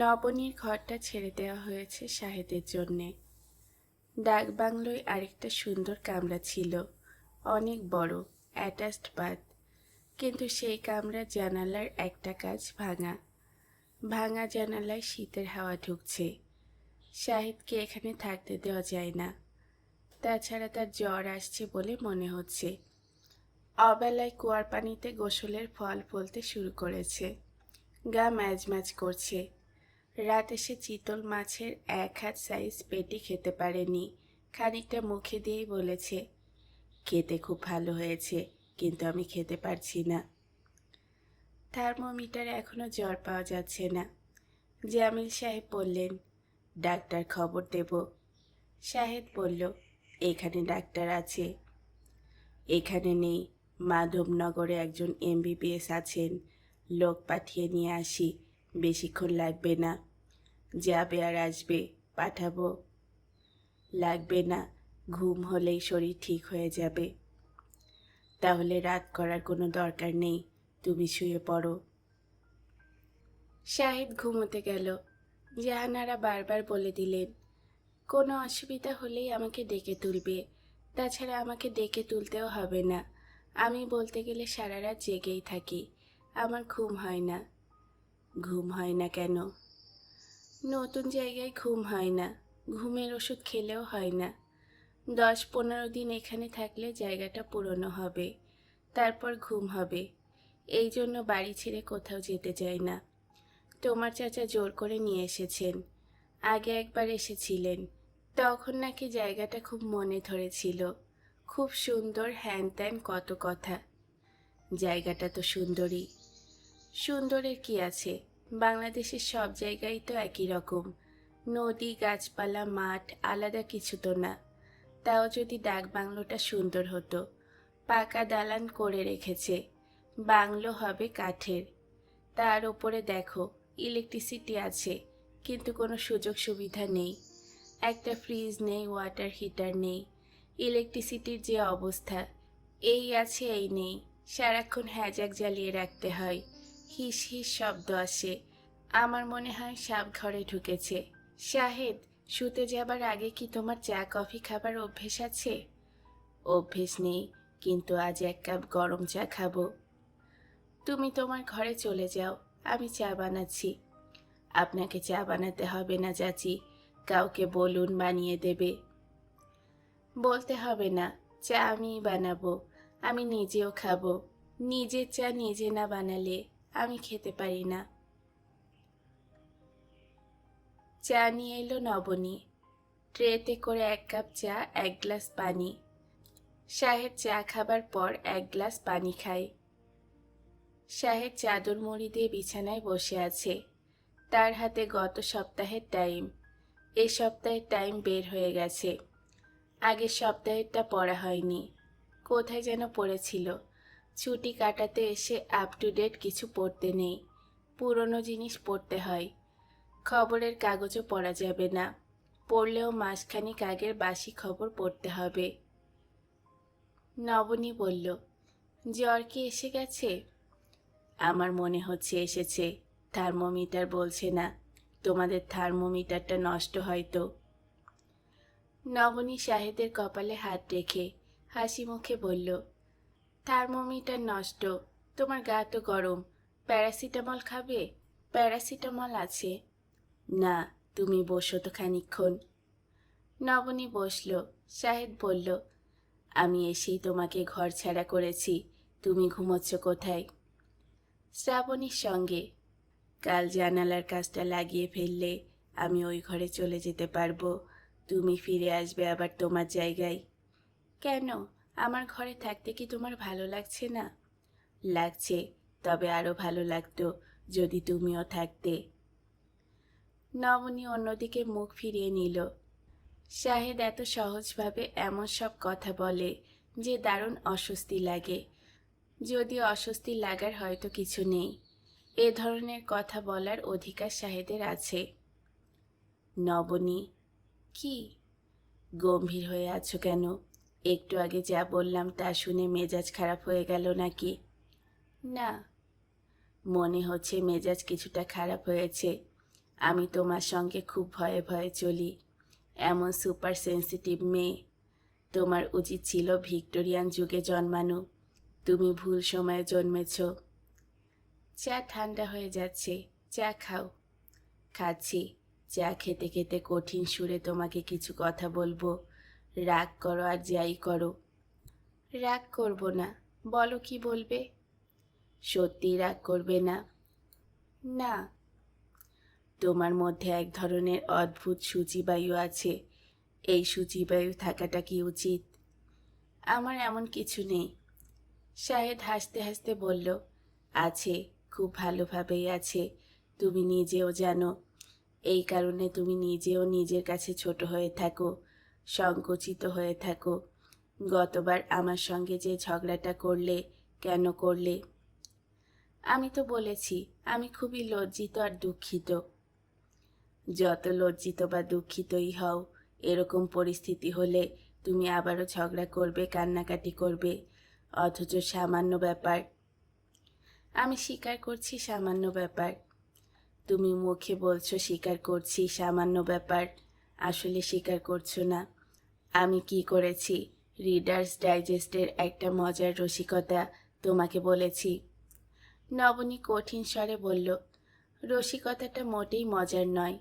নবনীর ঘরটা ছেড়ে দেওয়া হয়েছে শাহেদের জন্যে। ডাক বাংলোয় আরেকটা সুন্দর কামরা ছিল, অনেক বড় অ্যাটাচড বাথ কিন্তু সেই কামরার জানালার একটা কাজ ভাঙা। ভাঙা জানালায় শীতের হাওয়া ঢুকছে। শাহিদকে এখানে থাকতে দেওয়া যায় না। তাছাড়া তার জ্বর আসছে বলে মনে হচ্ছে। অবেলায় কুয়ার পানিতে গোসলের ফল ফলতে শুরু করেছে। গা ম্যাজ ম্যাজ করছে। রাত এসে চিতল মাছের এক হাত সাইজ পেটি খেতে পারেনি। খানিকটা মুখে দিয়েই বলেছে, খেতে খুব ভালো হয়েছে, কিন্তু আমি খেতে পারছি না। থার্মোমিটারে এখনও জ্বর পাওয়া যাচ্ছে না। জামিল সাহেব বললেন, ডাক্তার খবর দেব। সাহেব বলল, এখানে ডাক্তার আছে। এখানে নেই, মাধবনগরে একজন এমবিবিএস আছেন, লোক পাঠিয়ে নিয়ে আসি। বেশিক্ষণ লাগবে না। যাবে আর আসবে, পাঠাবো। লাগবে না, ঘুম হলেই শরীর ঠিক হয়ে যাবে। তাহলে রাত করার কোনো দরকার নেই, তুমি শুয়ে পড়ো। শাহিদ ঘুমোতে গেল। জাহানারা বারবার বলে দিলেন, কোনো অসুবিধা হলেই আমাকে ডেকে তুলবে। তাছাড়া আমাকে ডেকে তুলতেও হবে না। আমি বলতে গেলে সারা রাত জেগেই থাকি। আমার ঘুম হয় না। ঘুম হয় না কেন? নতুন জায়গায় ঘুম হয় না, ঘুমের ওষুধ খেলেও হয় না। দশ পনেরো দিন এখানে থাকলে জায়গাটা পুরনো হবে, তারপর ঘুম হবে। এই জন্য বাড়ি ছেড়ে কোথাও যেতে চাই না। তোমার চাচা জোর করে নিয়ে এসেছেন। আগে একবার এসেছিলেন। তখন নাকি জায়গাটা খুব মনে ধরেছিল। খুব সুন্দর, হ্যান ত্যান কত কথা। জায়গাটা তো সুন্দরই সুন্দরের কি আছে? বাংলাদেশের সব জায়গায় তো একই রকম। নদী, গাছপালা, মাঠ, আলাদা কিছু তো না। তাও যদি ডাক বাংলোটা সুন্দর হতো। পাকা দালান করে রেখেছে। বাংলো হবে কাঠের। তার ওপরে দেখো ইলেকট্রিসিটি আছে, কিন্তু কোনো সুযোগ সুবিধা নেই। একটা ফ্রিজ নেই ওয়াটার হিটার নেই। ইলেকট্রিসিটির যে অবস্থা, এই আছে, এই নেই। সারাক্ষণ হ্যাজাক জ্বালিয়ে রাখতে হয়। হিস হিস শব্দ আসে। আমার মনে হয় সাপ ঘরে ঢুকেছে। শাহেদ, শুতে যাবার আগে কি তোমার চা, কফি খাবার অভ্যেস আছে? অভ্যেস নেই, কিন্তু আজ এক কাপ গরম চা খাব। তুমি তোমার ঘরে চলে যাও, আমি চা বানাচ্ছি। আপনাকে চা বানাতে হবে না, চাচি। কাউকে বলুন বানিয়ে দেবে। বলতে হবে না, চা আমিই বানাবো। আমি নিজেও খাব। নিজের চা নিজে না বানালে আমি খেতে পারি না। চা নিয়ে এলো নবনী। ট্রেতে করে এক কাপ চা, এক গ্লাস পানি। শাহের চা খাবার পর এক গ্লাস পানি খায়। শাহের চাদর মুড়ি দিয়ে বিছানায় বসে আছে। তার হাতে গত সপ্তাহের টাইম। এ সপ্তাহের টাইম বের হয়ে গেছে। আগের সপ্তাহেরটা পড়া হয়নি। কোথায় যেন পড়েছিল। ছুটি কাটাতে এসে আপ টু ডেট কিছু পড়তে নেই। পুরনো জিনিস পড়তে হয়। খবরের কাগজও পড়া যাবে না। পড়লেও মাসখানিক আগের বাসি খবর পড়তে হবে। নবনী বলল, জ্বর কি এসে গেছে? আমার মনে হচ্ছে এসেছে। থার্মোমিটার বলছে না। তোমাদের থার্মোমিটারটা নষ্ট হয়তো। নবনী শাহেদের কপালে হাত রেখে হাসি মুখে বলল থার্মোমিটার নষ্ট। তোমার গা তো গরম। প্যারাসিটামল খাবে? প্যারাসিটামল আছে। না, তুমি বসো তো খানিক্ষণ নবনী বসল। শাহেদ বলল, আমি এসেই তোমাকে ঘর ছাড়া করেছি। তুমি ঘুমোচ্ছ কোথায়? শ্রাবণীর সঙ্গে। কাল জানালার কাজটা লাগিয়ে ফেললে আমি ওই ঘরে চলে যেতে পারব। তুমি ফিরে আসবে আবার তোমার জায়গায়। কেন? আমার ঘরে থাকতে কি তোমার ভালো লাগছে না? লাগছে, তবে আরও ভালো লাগতো যদি তুমিও থাকতে। নবনী অন্যদিকে মুখ ফিরিয়ে নিল। শাহেদ এত সহজভাবে এমন সব কথা বলে যে দারুণ অস্বস্তি লাগে। যদি অস্বস্তি লাগার হয়তো কিছু নেই। এ ধরনের কথা বলার অধিকার শাহেদের আছে। নবনী, কি? গম্ভীর হয়ে আছো কেন? একটু আগে যা বললাম তা শুনে মেজাজ খারাপ হয়ে গেল নাকি? না। মনে হচ্ছে মেজাজ কিছুটা খারাপ হয়েছে। আমি তোমার সঙ্গে খুব ভয়ে ভয়ে চলি। এমন সুপার সেন্সিটিভ মেয়ে। তোমার উচিত ছিল ভিক্টোরিয়ান যুগে জন্মানো। তুমি ভুল সময়ে জন্মেছ। চা ঠান্ডা হয়ে যাচ্ছে। চা খাও। খাচ্ছি। চা খেতে খেতে কঠিন সুরে তোমাকে কিছু কথা বলব। রাগ করো আর যাই করো। রাগ করব না, বলো কি বলবে? সত্যি রাগ করবে না? না। তোমার মধ্যে এক ধরনের অদ্ভুত সূচিবায়ু আছে। এই সূচিবায়ু থাকাটা কি উচিত? আমার এমন কিছু নেই। শাহেদ হাসতে হাসতে বলল, আছে, খুব ভালোভাবেই আছে। তুমি নিজেও জানো, এই কারণে তুমি নিজেও নিজের কাছে ছোট হয়ে থাকো। সংকুচিত হয়ে থাকো। গতবার আমার সঙ্গে যে ঝগড়াটা করলে, কেন করলে? আমি তো বলেছি, আমি খুবই লজ্জিত আর দুঃখিত। যত লজ্জিত বা দুঃখিতই হও, এরকম পরিস্থিতি হলে তুমি আবারও ঝগড়া করবে, কান্নাকাটি করবে, অথচ সামান্য ব্যাপার। আমি স্বীকার করছি সামান্য ব্যাপার। তুমি মুখে বলছো স্বীকার করছি সামান্য ব্যাপার। আসলে স্বীকার করছ না। আমি কি করেছি? রিডার্স ডাইজেস্টের একটা মজার রসিকতা তোমাকে বলেছি। নবনী কঠিন স্বরে বলল, রসিকতাটা মোটেই মজার নয়।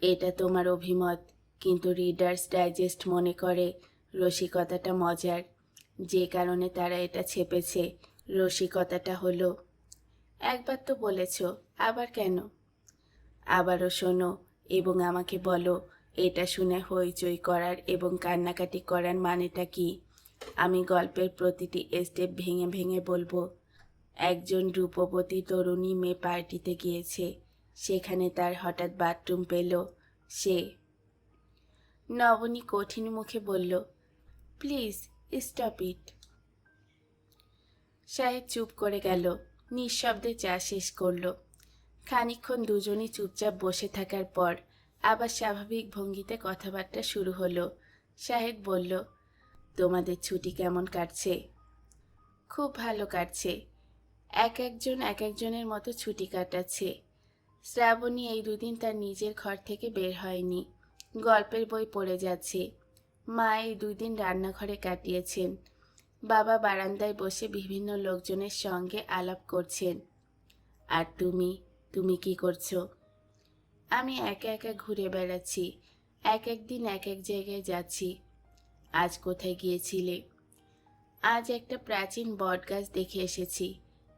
এটা তোমার অভিমত, কিন্তু রিডার্স ডাইজেস্ট মনে করে রসিকতাটা মজার। যে কারণে তারা এটা ছেপেছে, রসিকতাটা হলো। একবার তো বলেছ, আবার কেন? আবারও শোনো এবং আমাকে বলো এটা শুনে হইচই করার এবং কান্নাকাটি করার মানেটা কি? আমি গল্পের প্রতিটি স্টেপ ভেঙে ভেঙে বলব, একজন রূপবতী তরুণী মেয়ে পার্টিতে গিয়েছে। সেখানে তার হঠাৎ বাথরুম পেল। সে নবনী কঠিন মুখে বলল, প্লিজ স্টপ ইট সাহেব চুপ করে গেল, নিঃশব্দে চা শেষ করল। খানিকক্ষণ দুজনই চুপচাপ বসে থাকার পর আবার স্বাভাবিক ভঙ্গিতে কথাবার্তা শুরু হলো। শাহেদ বলল, তোমাদের ছুটি কেমন কাটছে? খুব ভালো কাটছে। এক একজন এক একজনের মতো ছুটি কাটাচ্ছে। শ্রাবণী এই দুদিন তার নিজের ঘর থেকে বের হয়নি। গল্পের বই পড়ে যাচ্ছে। মা এই দুই দিন রান্নাঘরে কাটিয়েছেন। বাবা বারান্দায় বসে বিভিন্ন লোকজনের সঙ্গে আলাপ করছেন। আর তুমি? তুমি কি করছ? আমি একা একা ঘুরে বেড়াচ্ছি, এক এক দিন এক এক জায়গায় যাচ্ছি। আজ কোথায় গিয়েছিলে? আজ একটা প্রাচীন বটগাছ দেখে এসেছি।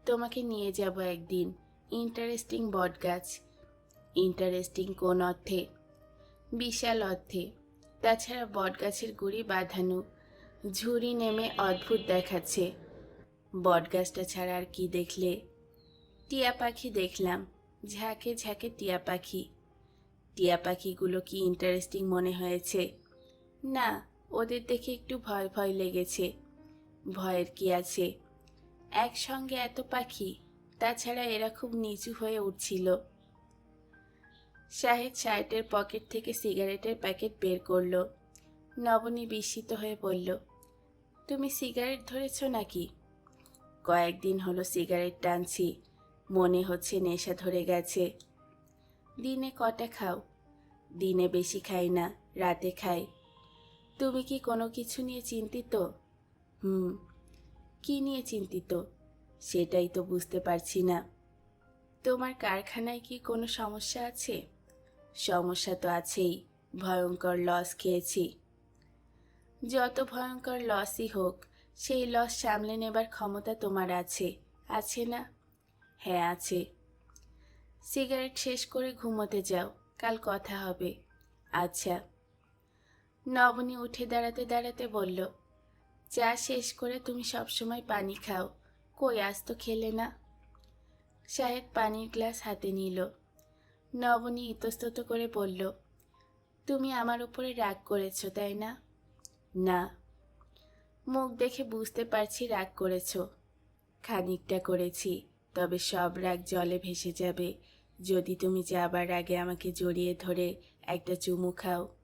তোমাকে নিয়ে যাব একদিন। ইন্টারেস্টিং বটগাছ ইন্টারেস্টিং কোন অর্থে? বিশাল অর্থে। তাছাড়া বটগাছের গুড়ি বাঁধানো। ঝুড়ি নেমে অদ্ভুত দেখাচ্ছে। বটগাছটা ছাড়া আর কি দেখলে? টিয়া পাখি দেখলাম। ঝাঁকে ঝাঁকে টিয়া পাখি। টিয়া পাখিগুলো কি ইন্টারেস্টিং মনে হয়েছে? না, ওদের দেখে একটু ভয় ভয় লেগেছে। ভয়ের কি আছে? একসঙ্গে এত পাখি, তাছাড়া এরা খুব নিচু হয়ে উঠছিল। শাহেদ শার্টের পকেট থেকে সিগারেটের প্যাকেট বের করল। নবনী বিস্মিত হয়ে বলল, তুমি সিগারেট ধরেছ নাকি? কয়েকদিন হলো সিগারেট টানছি। মনে হচ্ছে নেশা ধরে গেছে। দিনে কটা খাও? দিনে বেশি খাই না, রাতে খাই। তুমি কি কোনো কিছু নিয়ে চিন্তিত? হুম, কি নিয়ে চিন্তিত? সেটাই তো বুঝতে পারছি না। তোমার কারখানায় কি কোনো সমস্যা আছে? সমস্যা তো আছেই, ভয়ঙ্কর লস খেয়েছি। যত ভয়ঙ্কর লসই হোক, সেই লস সামলে নেবার ক্ষমতা তোমার আছে আছে না? হ্যাঁ আছে। সিগারেট শেষ করে ঘুমোতে যাও, কাল কথা হবে। আচ্ছা। নবনী উঠে দাঁড়াতে দাঁড়াতে বলল, চা শেষ করে তুমি সবসময় পানি খাও। কই, আজ তো খেলে না? সাহেব পানির গ্লাস হাতে নিল। নবনী ইতস্তত করে বলল, তুমি আমার উপরে রাগ করেছ, তাই না? না। মুখ দেখে বুঝতে পারছি রাগ করেছ। খানিকটা করেছি, তবে সব রাগ জলে ভেসে যাবে। যদি তুমি যাবার আগে আমাকে জড়িয়ে ধরে একটা চুমু খাও।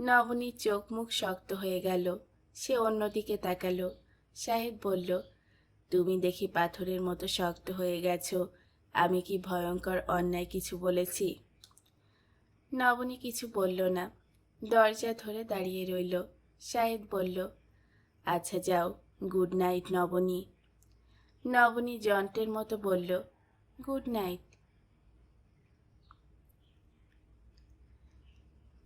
নবনীর চোখ মুখ শক্ত হয়ে গেল। সে অন্যদিকে তাকালো। সাহেব বলল, তুমি দেখি পাথরের মতো শক্ত হয়ে গেছো। আমি কি ভয়ঙ্কর অন্যায় কিছু বলেছি? নবনী কিছু বলল না। দরজা ধরে দাঁড়িয়ে রইল। শাহেদ বলল আচ্ছা যাও, গুড নাইট নবনী। নবনী যন্ত্রের মতো বলল, গুড নাইট।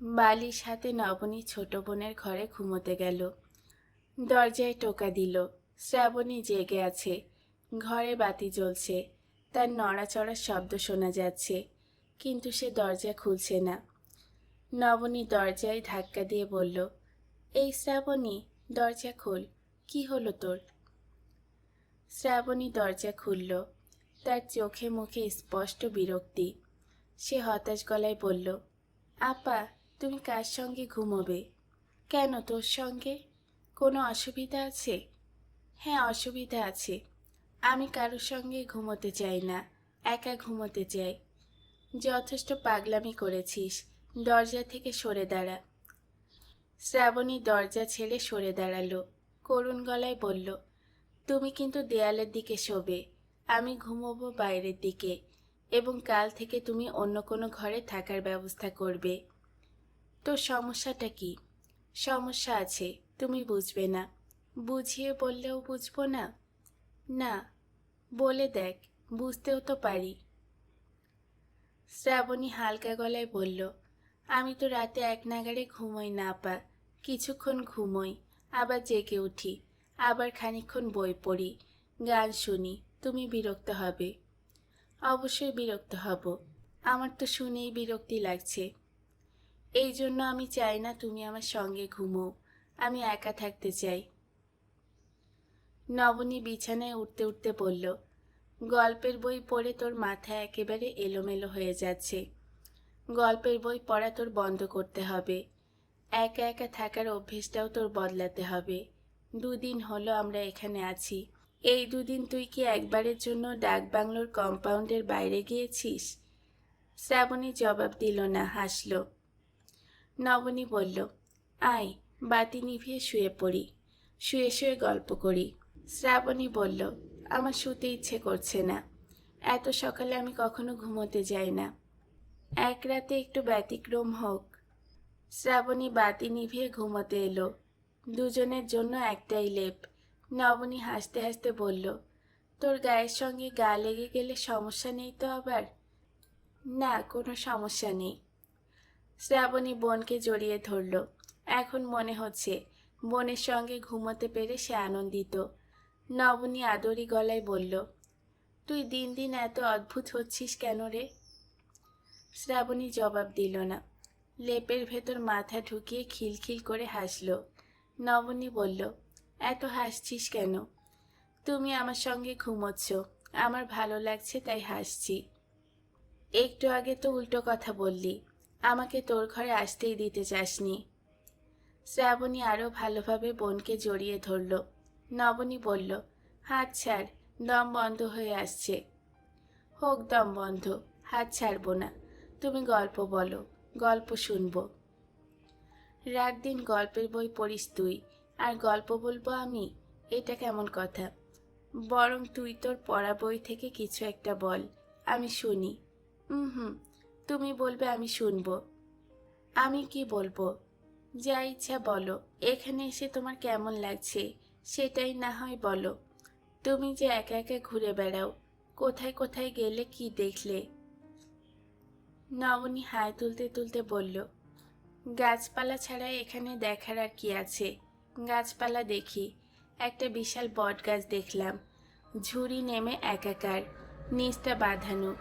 বালিশ হাতে নবনী ছোট বোনের ঘরে ঘুমোতে গেল। দরজায় টোকা দিল। শ্রাবণী জেগে আছে। ঘরে বাতি জ্বলছে। তার নড়াচড়ার শব্দ শোনা যাচ্ছে, কিন্তু সে দরজা খুলছে না। নবনী দরজায় ধাক্কা দিয়ে বলল, এই শ্রাবণী, দরজা খোল। কি হলো তোর? শ্রাবণী দরজা খুলল। তার চোখে মুখে স্পষ্ট বিরক্তি। সে হতাশ গলায় বলল, আপা তুমি কার সঙ্গে ঘুমোবে? কেন তোর সঙ্গে? কোনো অসুবিধা আছে? হ্যাঁ অসুবিধা আছে। আমি কারোর সঙ্গে ঘুমোতে চাই না, একা ঘুমোতে চাই। যথেষ্ট পাগলামি করেছিস। দরজা থেকে সরে দাঁড়া। শ্রাবণী দরজা ছেড়ে সরে দাঁড়াল। করুণ গলায় বলল, তুমি কিন্তু দেয়ালের দিকে শোবে। আমি ঘুমোবো বাইরের দিকে এবং কাল থেকে তুমি অন্য কোনো ঘরে থাকার ব্যবস্থা করবে। তোর সমস্যাটা কি? সমস্যা আছে, তুমি বুঝবে না। বুঝিয়ে বললেও বুঝব না? না, বলে দেখ, বুঝতেও তো পারি। শ্রাবণী হালকা গলায় বলল, আমি তো রাতে এক নাগারে ঘুমোই না পা কিছুক্ষণ ঘুমোই, আবার জেগে উঠি, আবার খানিকক্ষণ বই পড়ি। গান শুনি, তুমি বিরক্ত হবে? অবশ্যই বিরক্ত হব। আমার তো শুনেই বিরক্তি লাগছে। এই জন্য আমি চাই না তুমি আমার সঙ্গে ঘুমো আমি একা থাকতে চাই। নবনী বিছানায় উঠতে উঠতে বলল, গল্পের বই পড়ে তোর মাথা একেবারে এলোমেলো হয়ে যাচ্ছে। গল্পের বই পড়া তোর বন্ধ করতে হবে। একা একা থাকার অভ্যেসটাও তোর বদলাতে হবে। দুদিন হলো আমরা এখানে আছি। এই দুদিন তুই কি একবারের জন্য ডাক বাংলোর কম্পাউন্ডের বাইরে গিয়েছিস? শ্রাবণী জবাব দিল না, হাসল। নবনী বলল, আয়, বাতি নিভিয়ে শুয়ে পড়ি। শুয়ে শুয়ে গল্প করি। শ্রাবণী বলল, আমার শুতে ইচ্ছে করছে না। এত সকালে আমি কখনো ঘুমোতে যাই না। এক রাতে একটু ব্যতিক্রম হোক। শ্রাবণী বাতি নিভিয়ে ঘুমোতে এলো। দুজনের জন্য একটাই লেপ। নবনী হাসতে হাসতে বলল, তোর গায়ের সঙ্গে গা লেগে গেলে সমস্যা নেই তো আবার? না, কোনো সমস্যা নেই। শ্রাবণী বোনকে জড়িয়ে ধরল। এখন মনে হচ্ছে বোনের সঙ্গে ঘুমোতে পেরে সে আনন্দিত। নবনী আদরি গলায় বলল, তুই দিন দিন এত অদ্ভুত হচ্ছিস কেন রে? শ্রাবণী জবাব দিল না। লেপের ভেতর মাথা ঢুকিয়ে খিলখিল করে হাসল। নবনী বলল, এত হাসছিস কেন? তুমি আমার সঙ্গে ঘুমোচ্ছ। আমার ভালো লাগছে তাই হাসছি। একটু আগে তো উল্টো কথা বললি। আমাকে তোর ঘরে আসতেই দিতে চাসনি। শ্রাবণী আরও ভালোভাবে বোনকে জড়িয়ে ধরল। নবনী বলল, হাত ছাড়, দম বন্ধ হয়ে আসছে। হোক, দম বন্ধ, হাত ছাড়বো না। তুমি গল্প বলো, গল্প শুনব। রাত দিন গল্পের বই পড়িস তুই, আর গল্প বলব আমি? এটা কেমন কথা? বরং তুই তোর পড়া বই থেকে কিছু একটা বল, আমি শুনি। হুম হুম তুমি বলবে আমি শুনব। আমি কি বলব? যা ইচ্ছা বলো। এখানে এসে তোমার কেমন লাগছে সেটাই না হয় বলো। তুমি যে একা একা ঘুরে বেড়াও, কোথায় কোথায় গেলে কি দেখলে? নবনী হাই তুলতে তুলতে বলল, গাছপালা ছাড়া এখানে দেখার আর কি আছে? গাছপালা দেখি, একটা বিশাল বট গাছ দেখলাম। ঝুড়ি নেমে একাকার, নিচটা বাঁধানো।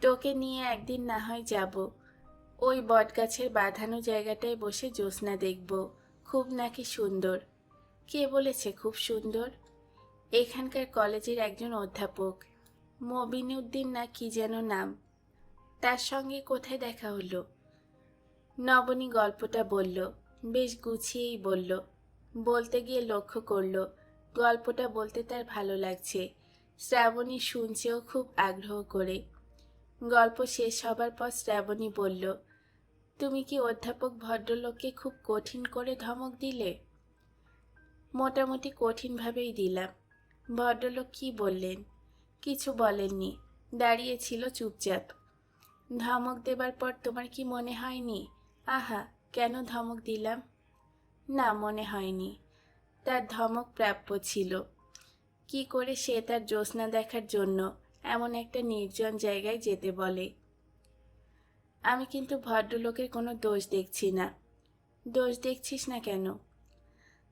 তোকে নিয়ে একদিন না হয় যাব। ওই বট গাছের বাঁধানো জায়গাটায় বসে জ্যোৎস্না দেখব। খুব নাকি সুন্দর। কে বলেছে খুব সুন্দর? এখানকার কলেজের একজন অধ্যাপক। মবিনুদ্দিন না কি যেন নাম। তার সঙ্গে কোথায় দেখা হলো? নবনী গল্পটা বলল। বেশ গুছিয়েই বলল। বলতে গিয়ে লক্ষ্য করল, গল্পটা বলতে তার ভালো লাগছে। শ্রাবণী শুনছেও খুব আগ্রহ করে। গল্প শেষ হবার পর শ্রাবণী বলল, তুমি কি অধ্যাপক ভদ্রলোককে খুব কঠিন করে ধমক দিলে? মোটামুটি কঠিনভাবেই দিলাম। ভদ্রলোক কি বললেন? কিছু বলেননি, দাঁড়িয়েছিল চুপচাপ। ধমক দেবার পর তোমার কি মনে হয়নি? আহা, কেন ধমক দিলাম? না, মনে হয়নি। তার ধমক প্রাপ্য ছিল। কি করে সে তার জ্যোৎস্না দেখার জন্য এমন একটা নির্জন জায়গায় যেতে বলে। আমি কিন্তু ভদ্রলোকের কোনো দোষ দেখছি না। দোষ দেখছিস না কেন?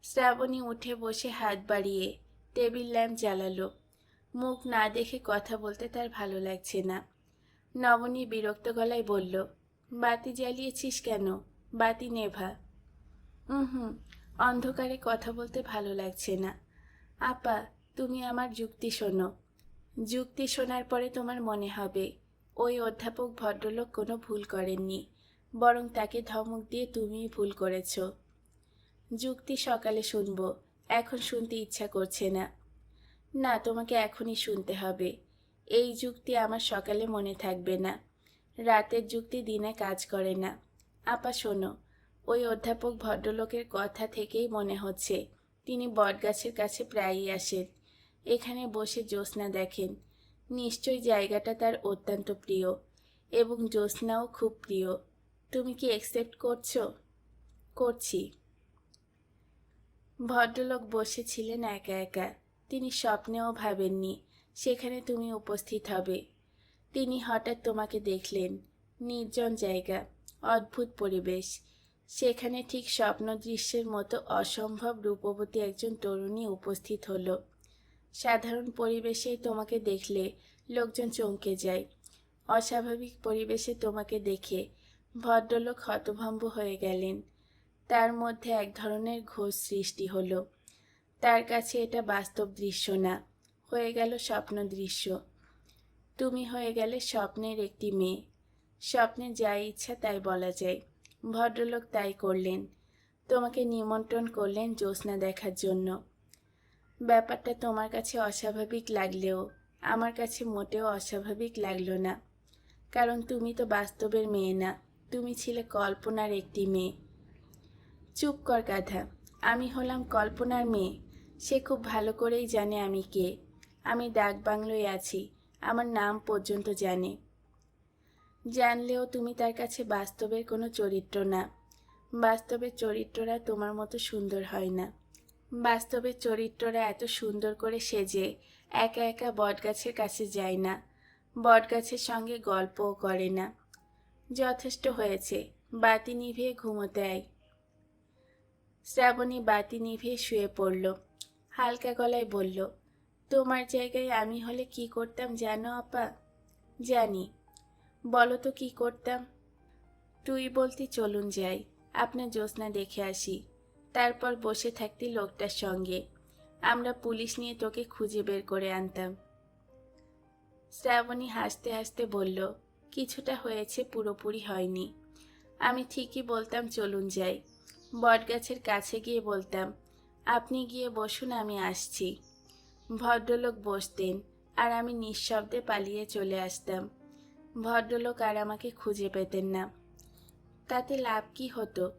শ্রাবণী উঠে বসে হাত বাড়িয়ে টেবিল ল্যাম্প জ্বালালো। মুখ না দেখে কথা বলতে তার ভালো লাগছে না। নবনী বিরক্ত গলায় বলল, বাতি জ্বালিয়েছিস কেন? বাতি নেভা হুম অন্ধকারে কথা বলতে ভালো লাগছে না। আপা, তুমি আমার যুক্তি শোনো। যুক্তি শোনার পরে তোমার মনে হবে, ওই অধ্যাপক ভদ্রলোক কোনো ভুল করেননি, বরং তাকে ধমক দিয়ে তুমিই ভুল করেছ। যুক্তি সকালে শুনব, এখন শুনতে ইচ্ছা করছে না। না, তোমাকে এখনই শুনতে হবে, এই যুক্তি আমার সকালে মনে থাকবে না, রাতের যুক্তি দিনে কাজ করে না। আপা, শোনো, ওই অধ্যাপক ভদ্রলোকের কথা থেকেই মনে হচ্ছে, তিনি বটগাছের কাছে প্রায়ই আসেন। এখানে বসে জ্যোৎস্না দেখেন। নিশ্চয়ই জায়গাটা তার অত্যন্ত প্রিয় এবং জ্যোৎস্নাও খুব প্রিয়। তুমি কি একসেপ্ট করছ? করছি। ভদ্রলোক বসেছিলেন একা একা। তিনি স্বপ্নেও ভাবেননি সেখানে তুমি উপস্থিত হবে। তিনি হঠাৎ তোমাকে দেখলেন। নির্জন জায়গা, অদ্ভুত পরিবেশ। সেখানে ঠিক স্বপ্ন দৃশ্যের মতো অসম্ভব রূপবতী একজন তরুণী উপস্থিত হলো। সাধারণ পরিবেশেই তোমাকে দেখলে লোকজন চমকে যায়। অস্বাভাবিক পরিবেশে তোমাকে দেখে ভদ্রলোক হতভম্ব হয়ে গেলেন। তার মধ্যে এক ধরনের ঘোষ সৃষ্টি হলো। তার কাছে এটা বাস্তব দৃশ্য না, হয়ে গেল স্বপ্ন দৃশ্য। তুমি হয়ে গেলে স্বপ্নের একটি মেয়ে। স্বপ্নে যা ইচ্ছা তাই বলা যায়। ভদ্রলোক তাই করলেন। তোমাকে নিমন্ত্রণ করলেন জ্যোৎস্না দেখার জন্য। ব্যাপারটা তোমার কাছে অস্বাভাবিক লাগলেও, আমার কাছে মোটেও অস্বাভাবিক লাগল না। কারণ তুমি তো বাস্তবের মেয়ে না, তুমি ছিলে কল্পনার একটি মেয়ে। চুপ কর গাধা, আমি হলাম কল্পনার মেয়ে, সে খুব ভালো করেই জানে আমি কে। আমি ডাক বাংলোয় আছি, আমার নাম পর্যন্ত জানে। জানলেও তুমি তার কাছে বাস্তবের কোনো চরিত্র না। বাস্তবের চরিত্ররা তোমার মতো সুন্দর হয় না। বাস্তবের চরিত্ররা এত সুন্দর করে সেজে একা একা বটগাছের কাছে যায় না। বটগাছের সঙ্গে গল্পও করে না। যথেষ্ট হয়েছে, বাতি নিভিয়ে ঘুমোতে আয়। শ্রাবণী বাতি নিভিয়ে শুয়ে পড়ল। হালকা গলায় বলল, তোমার জায়গায় আমি হলে কি করতাম জানো আপা? জানি। বলো তো কি করতাম? তুই বলতি চলুন যাই, আপনার জ্যোৎস্না দেখে আসি। তারপর বসে থাকতি লোকটার সঙ্গে। আমরা পুলিশ নিয়ে তোকে খুঁজে বের করে আনতাম। শ্রাবণী হাসতে হাসতে বলল, কিছুটা হয়েছে, পুরোপুরি হয়নি। আমি ঠিকই বলতাম, চলুন যাই। বটগাছের কাছে গিয়ে বলতাম, আপনি গিয়ে বসুন, আমি আসছি। ভদ্রলোক বসতেন, আর আমি নিঃশব্দে পালিয়ে চলে আসতাম। ভদ্রলোক আর আমাকে খুঁজে পেতেন না। তাতে লাভ কি হতো?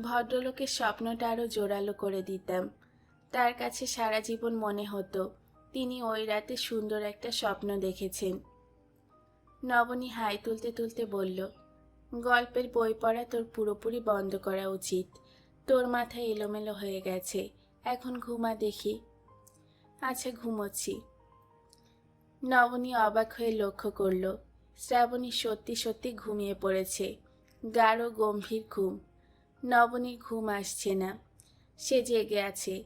ভদ্রলোকের স্বপ্নটা আরও জোরালো করে দিতাম। তার কাছে সারা জীবন মনে হতো, তিনি ওই রাতে সুন্দর একটা স্বপ্ন দেখেছেন। নবনী হাই তুলতে তুলতে বলল, গল্পের বই পড়া তোর পুরোপুরি বন্ধ করা উচিত। তোর মাথা এলোমেলো হয়ে গেছে, এখন ঘুমা দেখি। আচ্ছা ঘুমোচ্ছি। নবনী অবাক হয়ে লক্ষ্য করল, শ্রাবণী সত্যি সত্যি ঘুমিয়ে পড়েছে, গাঢ় গম্ভীর ঘুম। নবনীর ঘুম আসছে না। সে জেগে আছে।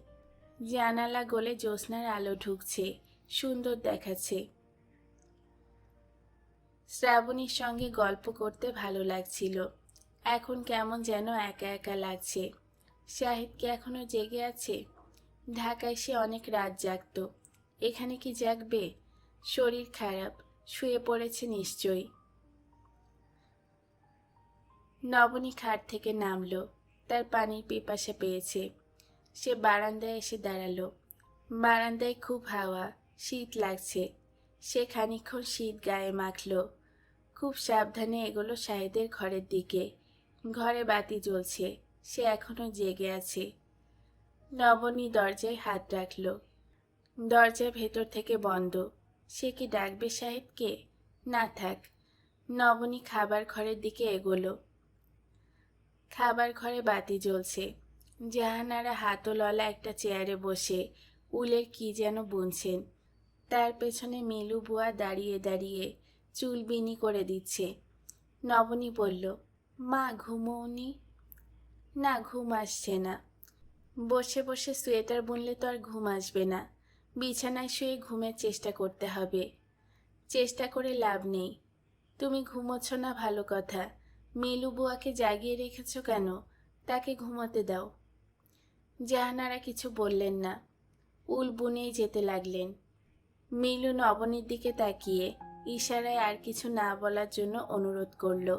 জানালা গলে জ্যোৎস্নার আলো ঢুকছে, সুন্দর দেখাচ্ছে। শ্রাবণীর সঙ্গে গল্প করতে ভালো লাগছিল। এখন কেমন যেন একা একা লাগছে। শাহিদ কি এখনও জেগে আছে? ঢাকায় সে অনেক রাত জাগত। এখানে কি জাগবে? শরীর খারাপ, শুয়ে পড়েছে নিশ্চয়ই। নবনী খাট থেকে নামলো। তার পানির পিপাসা পেয়েছে। সে বারান্দায় এসে দাঁড়াল। বারান্দায় খুব হাওয়া, শীত লাগছে। সে খানিক্ষণ শীত গায়ে মাখলো। খুব সাবধানে এগোলো শাহেদের ঘরের দিকে। ঘরে বাতি জ্বলছে। সে এখনও জেগে আছে। নবনী দরজায় হাত রাখল। দরজা ভেতর থেকে বন্ধ। সে কি ডাকবে সাহেবকে? না থাক। নবনী খাবার ঘরের দিকে এগোলো। খাবার ঘরে বাতি জ্বলছে। জাহানারা হাতলওয়ালা একটা চেয়ারে বসে উলের কি যেন বুনছেন। তার পেছনে মিলু বুয়া দাঁড়িয়ে দাঁড়িয়ে চুল বিনি করে দিচ্ছে। নবনী বলল, মা ঘুমোনি না, ঘুম আসছে না। বসে বসে সোয়েটার বুনলে তো আর ঘুম আসবে না। বিছানায় শুয়ে ঘুমের চেষ্টা করতে হবে। চেষ্টা করে লাভ নেই। তুমি ঘুমোচ্ছ না ভালো কথা। মিলু বুয়াকে জাগিয়ে রেখেছ কেন? তাকে ঘুমাতে দাও। জাহানারা কিছু বললেন না। উল বুনেই যেতে লাগলেন। মিলু নবনীর দিকে তাকিয়ে ইশারায় আর কিছু না বলার জন্য অনুরোধ করল।